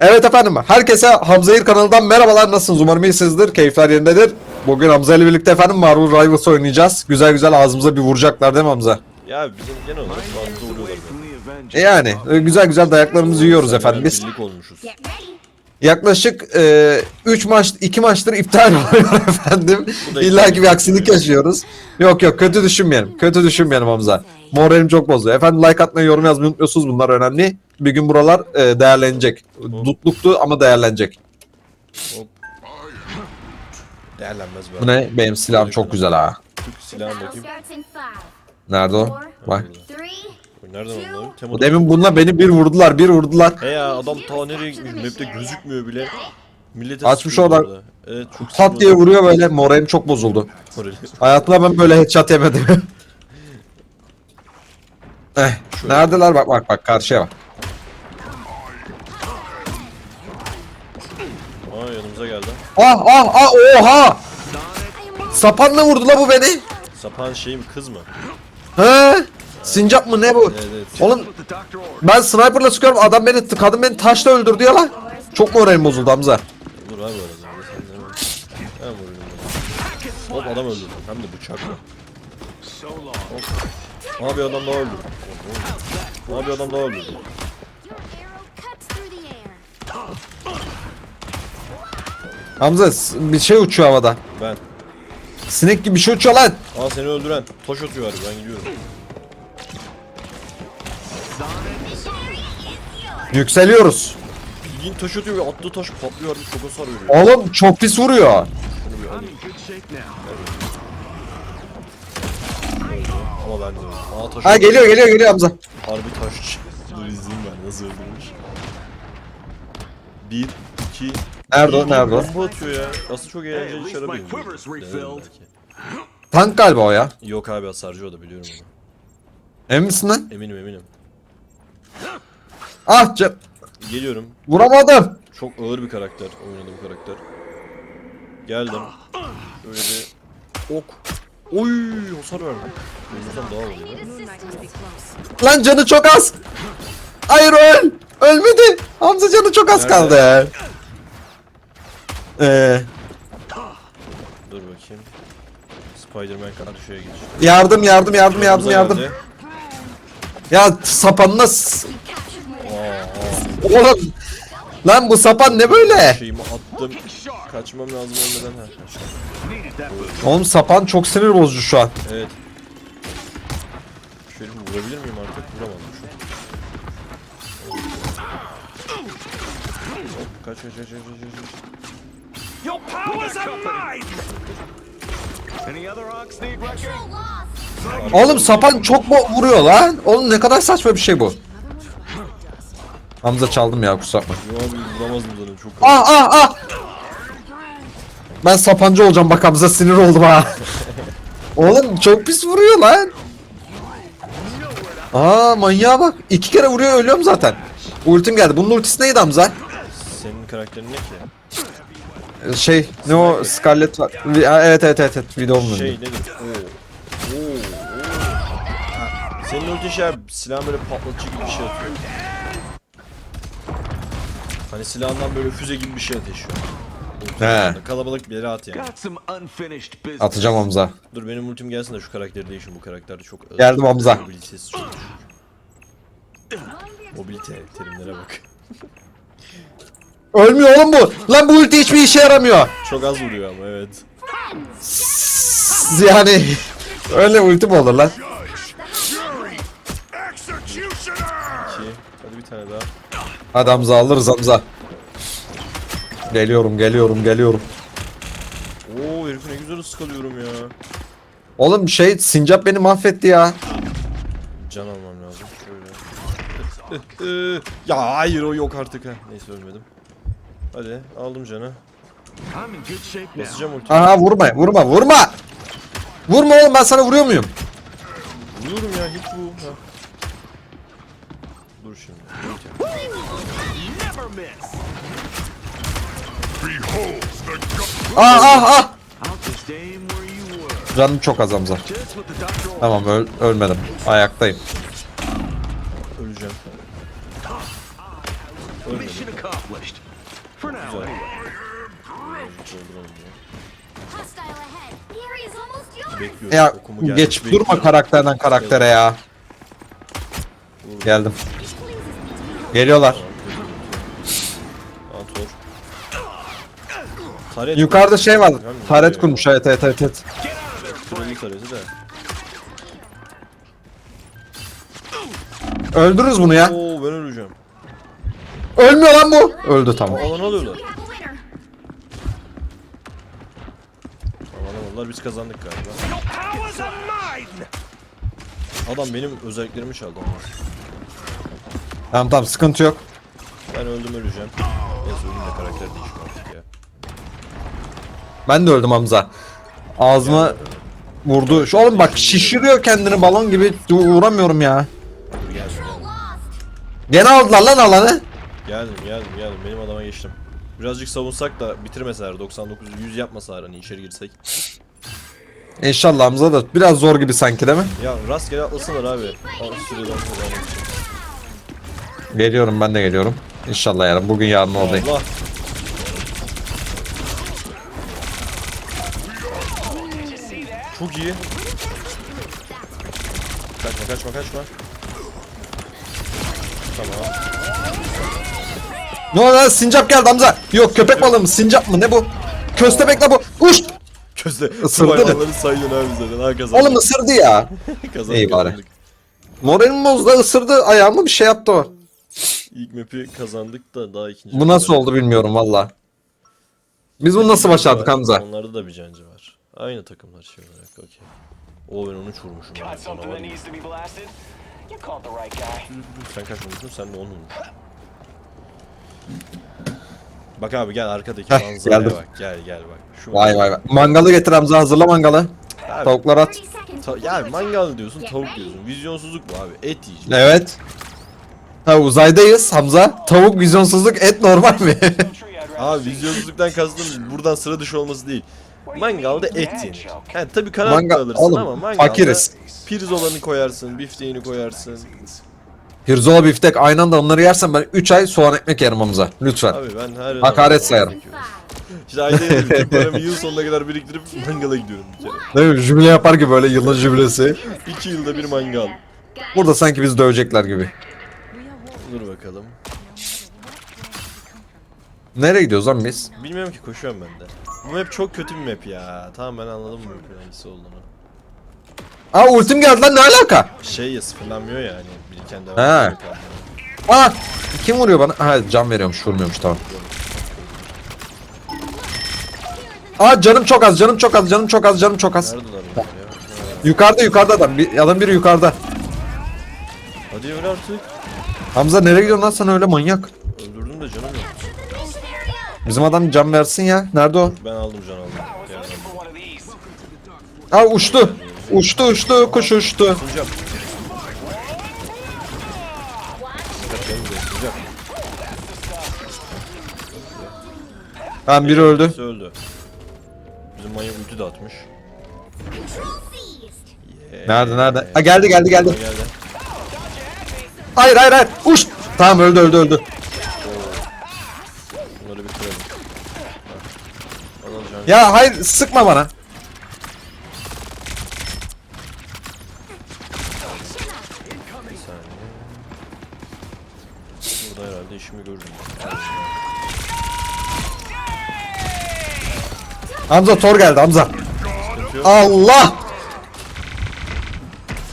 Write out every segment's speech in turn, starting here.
Evet efendim, herkese Hamza İr kanalından merhabalar. Nasılsınız? Umarım iyisinizdir. Keyifler yerindedir. Bugün Hamza ile birlikte efendim Marvel Rivals oynayacağız. Güzel güzel ağzımıza bir vuracaklar değil mi Hamza? Ya bizim fazla vuruyorlar. E yani e, güzel güzel dayaklarımızı yiyoruz efendim biz. Birlik olmuşuz. Yaklaşık 3 maç 2 maçtır iptal oluyor efendim. Bu da İlla ki bir aksilik yaşıyoruz. Yok yok kötü düşünmeyelim. Kötü düşünmeyelim Hamza. Moralim çok bozuyor. Efendim like atmayı, yorum yazmayı unutmuyorsunuz. Bunlar önemli. Bir gün buralar e, değerlenecek. Dutluktu ama değerlenecek. Değerlenmez be. Bu ne? Benim silahım çok güzel ha. Türk silahına bakayım. Nerede o? Bak. Bu Nereden? Bu demin bununla beni bir vurdular, bir vurdular. He ya adam ta nereye gitmiş? Map'te gözükmüyor bile. Millete Açmış sıkıyor oradan. orada. Evet çok Pat diye vuruyor böyle moralim çok bozuldu. Morali. Hayatımda ben böyle headshot yemedim. eh, neredeler bak bak bak karşıya bak. Ah ah ah oha! Sapanla vurdu la bu beni. Sapan şey mi kız mı? He? Sincap mı ne bu? Evet evet. Oğlum ben sniperla sıkıyorum adam beni kadın beni taşla öldürdü ya lan. Çok moralim bozuldu Hamza. Vur abi orada. Hemen vuruyorum. ben. Hop adam öldürdüm. Hem de bıçakla. Hop. Abi adam daha öldürdü. Abi adam daha öldürdü. Hamza s- bir şey uçuyor havada. Ben. Sinek gibi bir şey uçuyor lan. Aa seni öldüren. Toş atıyor abi ben gidiyorum. Yükseliyoruz. Bildiğin taş atıyor ve attığı taş patlıyor abi çok hasar veriyor. Oğlum çok pis vuruyor. Şunu bir alayım. Ama ben de. Aa taş Ha geliyor geliyor geliyor Hamza. Harbi taş. Dur izleyeyim ben nasıl öldürmüş. Bir, iki... Nerede o, nerede o? Bomba atıyor ya. Aslında çok eğlenceli. Denerim belki. Tank galiba o ya. Yok abi hasarcı o da biliyorum onu. Emin misin lan? Eminim eminim. Ah can. Geliyorum. Vuramadım. Çok ağır bir karakter oynadı bu karakter. Geldim. Böyle bir ok. Oy hasar verdim. Ölürsem daha olur. Lan canı çok az. Hayır öl. Ölmedi. Hamza canı çok az Nerede? kaldı. Ee, Dur bakayım. Spider-Man karşıya geç. yardım yardım yardım yardım yardım. Ya sapanına s- aa. Oğlum. Lan bu sapan ne böyle? Şeyimi attım. Kaçmam lazım olmadan ha kaçtım. Oğlum sapan çok sinir bozucu şu an. Evet. Şöyle bir vurabilir miyim artık? Vuramadım şu an. Hop, Kaç kaç kaç kaç kaç kaç. Your powers are mine! Any other orcs need. Oğlum sapan çok mu vuruyor lan? Oğlum ne kadar saçma bir şey bu. Hamza çaldım ya kusura bakma. Yo abi vuramazdım zaten çok Ah ah ah. Ben sapancı olacağım bak Hamza sinir oldum ha. Oğlum çok pis vuruyor lan. Aa manyağa bak. İki kere vuruyor ölüyorum zaten. Ultim geldi. Bunun ultisi neydi Hamza? Senin karakterin ne ki? Şey ne o Scarlet var. Ha, Evet evet evet, evet. videomun Şey önünde. nedir? Oo. Oo. Oo. Senin ulti şey abi, silahın böyle patlatıcı gibi bir şey atıyor. Hani silahından böyle füze gibi bir şey ateşiyor. He. Kalabalık bir yere at yani. Got some unfinished business. Atacağım Hamza. Dur benim ultim gelsin de şu karakteri değişin. Bu karakter de çok... Geldim Hamza. Mobilitesi çok düşük. Mobilite terimlere bak. Ölmüyor oğlum bu. Lan bu ulti hiçbir işe yaramıyor. Çok az vuruyor ama evet. Yani öyle ulti mi olur lan? İki. Hadi bir tane daha. Hadi Hamza alırız Hamza. Geliyorum geliyorum geliyorum. Oo herifi ne güzel ıskalıyorum ya. Oğlum şey sincap beni mahvetti ya. Can almam lazım. Şöyle. ya hayır o yok artık ha. Neyse ölmedim. Hadi aldım canı. Basacağım ulti. Aha vurma vurma vurma. Vurma oğlum ben sana vuruyor muyum? Vuruyorum ya hit bu. Ha. Dur şimdi. Ah ah ah. Canım çok az Hamza. Tamam öl ölmedim. Ayaktayım. Öleceğim. Now, Güzel. Bekliyorum. Ya Okumu geç bekliyorum. durma karakterden karaktere ya. Geldim. Geliyorlar. Taret Yukarıda şey var. Taret kurmuş evet evet evet. evet. Krallık tareti de. Öldürürüz bunu ya. Oo ben öleceğim. Ölmüyor lan bu. Öldü tamam. Alan alıyorlar. We have a winner. Aman alamadılar biz kazandık galiba. Adam benim özelliklerimi çaldı ama. Tamam tamam sıkıntı yok. Ben öldüm öleceğim. Neyse ölüm de karakter değişiyor artık ya. Ben de öldüm Hamza. Ağzıma vurdu. Şu oğlum bak şişiriyor kendini balon gibi vuramıyorum ya. Dur. Gene aldılar lan alanı. Geldim geldim geldim benim adama geçtim. Birazcık savunsak da bitirmeseler 99 100 yapmasalar hani içeri girsek. İnşallah Hamza da biraz zor gibi sanki değil mi? Ya rastgele atlasınlar abi. Al süreden kullanmak için. Geliyorum ben de geliyorum. İnşallah yarın bugün yarın oradayım. Allah. Çok iyi. Kaçma kaçma kaçma. Tamam. Ne oldu lan sincap geldi Hamza. Yok köpek balığı mı sincap mı ne bu? Köstebek la bu. Uş. Közde Isırdı mı? hayvanları sayıyorsun abi zaten. Ha kazandık. Oğlum ısırdı ya. kazandık, iyi bari. kazandık. Moralim bozdu ısırdı ayağımı bir şey yaptı o. İlk map'i kazandık da daha ikinci. Bu nasıl oldu bilmiyorum valla. Biz bunu nasıl başardık Hamza? Onlarda da bir cancı var. Aynı takımlar şey olarak okey. O ben onu vurmuşum. Got Yani. something that needs to be blasted? You called the right guy. Sen kaç vurmuşsun sen de onu vurmuşsun. Bak abi gel arkadaki manzaraya geldim. bak gel gel bak. Şu Vay vay vay. Mangalı getir Hamza hazırla mangalı. Abi, Tavuklar at. 30 seconds. ta- ya mangal diyorsun tavuk diyorsun. Vizyonsuzluk bu abi. Et yiyeceksin. Evet. Ha uzaydayız Hamza. Tavuk vizyonsuzluk et normal mi? Abi vizyonsuzluktan kastım buradan sıra dışı olması değil. Mangalda et yenir. Yani tabii Mangal- kanat alırsın oğlum, ama mangalda fakiriz. pirzolanı koyarsın, bifteğini koyarsın. Pirzola biftek aynı anda onları yersen ben 3 ay soğan ekmek yerim Hamza. Lütfen. Abi ben her Hakaret sayarım. İşte ayda yedim. Tüm paramı yıl sonuna kadar biriktirip mangala gidiyorum bir kere. Değil mi? Jübile yapar gibi böyle yılın jübilesi. İki yılda bir mangal. Burada sanki bizi dövecekler gibi. Dur bakalım. Nereye gidiyoruz lan biz? Bilmiyorum ki koşuyorum ben de. Bu map çok kötü bir map ya. Tamam ben anladım bu mapin hangisi olduğunu. Aa ultim geldi lan ne alaka? Şey ya sıfırlanmıyor ya devam He. Aa kim vuruyor bana? Ha can veriyormuş vurmuyormuş tamam. Aa canım çok az canım çok az canım çok az canım çok az. Neredeler bunlar ya? Ha. Yukarıda yukarıda adam. Bir, adam biri yukarıda. Hadi öyle artık. Hamza nereye gidiyorsun lan sen öyle manyak? Öldürdüm de canım yok. Bizim adam can versin ya. Nerede o? Ben aldım can aldım. Gel. Aa uçtu. Uçtu uçtu kuş uçtu. Sıcak. Sıcak benim de sıcak. Tamam biri öldü. Birisi öldü. Bizim manyak ulti de atmış. Yeah. Nerede nerede? Ha geldi geldi geldi. Geldi. Hayır hayır hayır. Uç. Tamam öldü öldü öldü. Bunları bitirelim. Ya hayır sıkma bana. Bir saniye. Burada herhalde işimi gördüm. Hamza Thor geldi Hamza. Sıkıntı yok. Allah.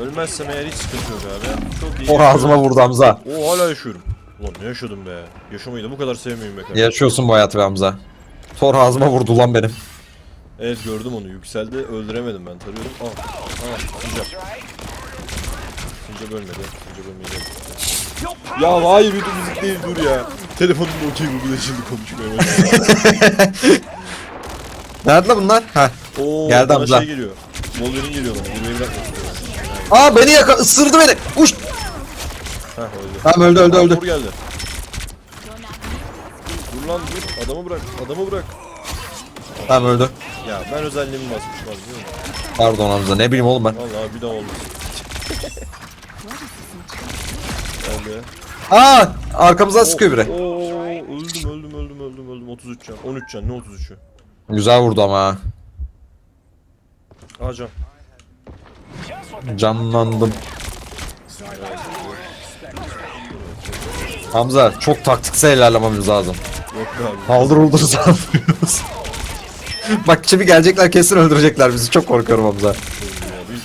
Ölmezsem eğer hiç sıkıntı yok abi. Çok iyi. Ağzıma vurdu Hamza. Oo hala yaşıyorum. Ulan ne yaşadım be. Yaşamayı da bu kadar sevmiyorum be kardeşim. Yaşıyorsun bu hayatı be Hamza. Thor ağzıma vurdu lan benim. Evet gördüm onu yükseldi öldüremedim ben tarıyorum. Ah ah Sincap. Sincap ölmedi. Sincap. Your Ya hayır bir müzik değil dur ya. Telefonumda okey Google açıldı konuşmaya başladı. Nerede bunlar? Ha. Oo Geldi bana Hamza. şey geliyor. Wolverine geliyor bana. Aa beni yaka ısırdı beni. Uç. Heh öldü. Tamam öldü öldü Aa, öldü. Vur geldi. Dur lan dur. Adamı bırak. Adamı bırak. Tamam öldü. Ya ben özelliğimi basmışım az biliyor musun? Pardon Hamza ne bileyim oğlum ben. Vallahi bir daha oldu. Geldi. Aa arkamızdan sıkıyor biri. Oo, öldüm öldüm öldüm öldüm öldüm 33 can. 13 can ne 33'ü? Güzel vurdu ama ha. Aa can. Canlandım. Hamza çok taktiksel ilerlememiz lazım. Yok be abi. Haldır uldur saldırıyoruz. Bak şimdi gelecekler kesin öldürecekler bizi. Çok korkuyorum Hamza. Ya, bir.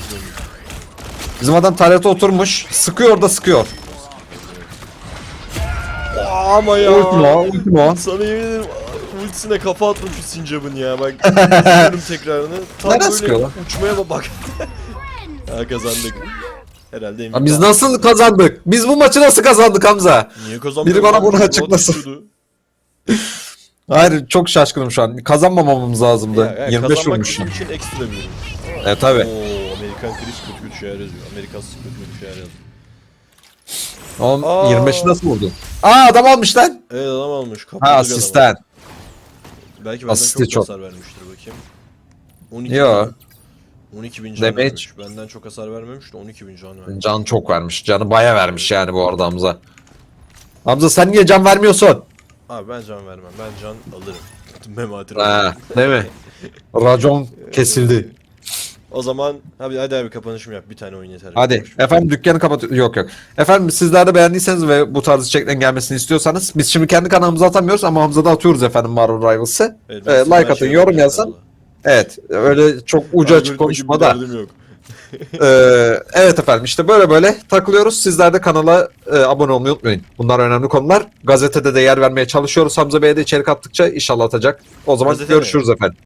Bizim adam talete oturmuş. Sıkıyor da sıkıyor. Ama ya. Ultimo, ultimo. Sana yemin ederim ultisine kafa atmış şu Sincap'ın ya bak. İzliyorum tekrarını. Tam Nereden böyle sıkıyor lan? uçmaya bak- bak. ha kazandık. Herhalde Ya Biz nasıl kazandık? Biz bu maçı nasıl kazandık Hamza? Niye kazandık? Biri bana bunu açıklasın. Hayır çok şaşkınım şu an. Kazanmamamız lazımdı. Ya, ya, 25 kazanmak vurmuşum. bizim için ekstra bir ürün. E tabi. Oo, Amerikan Chris kötü kötü şeyler yazıyor. Amerikas kötü kötü şeyler yazıyor. Oğlum Aa. 25'i nasıl vurdu? Aa adam almış lan. Evet adam almış. Kapalı Ha bir adam. asistan. Belki benden Asisti çok, çok. hasar vermiştir bakayım. 12 Yo. 12 bin can Damage. vermiş. Benden çok hasar vermemiş de 12 bin can vermiş. Can çok vermiş. Canı baya vermiş yani bu arada Hamza. Hamza sen niye can vermiyorsun? Abi ben can vermem. Ben can alırım. Memati Ha, değil mi? Racon kesildi. O zaman hadi hadi abi kapanışımı yap. Bir tane oyun yeter. Hadi efendim dükkanı kapatıyor. Yok yok. Efendim sizler de beğendiyseniz ve bu tarz içeriklerin gelmesini istiyorsanız biz şimdi kendi kanalımıza atamıyoruz ama Hamza'da atıyoruz efendim Marvel Rivals'ı. Evet, Ee, size like her atın, şeyi yorum yapacağım yazın. inşallah. Evet öyle çok ucu açık Algoritma konuşma gibi bir da. derdim yok. Ee, evet efendim işte böyle böyle takılıyoruz. Sizler de kanala e, abone olmayı unutmayın. Bunlar önemli konular. Gazetede de yer vermeye çalışıyoruz. Hamza Bey'e de içerik attıkça inşallah atacak. O zaman Gazete mi? görüşürüz efendim.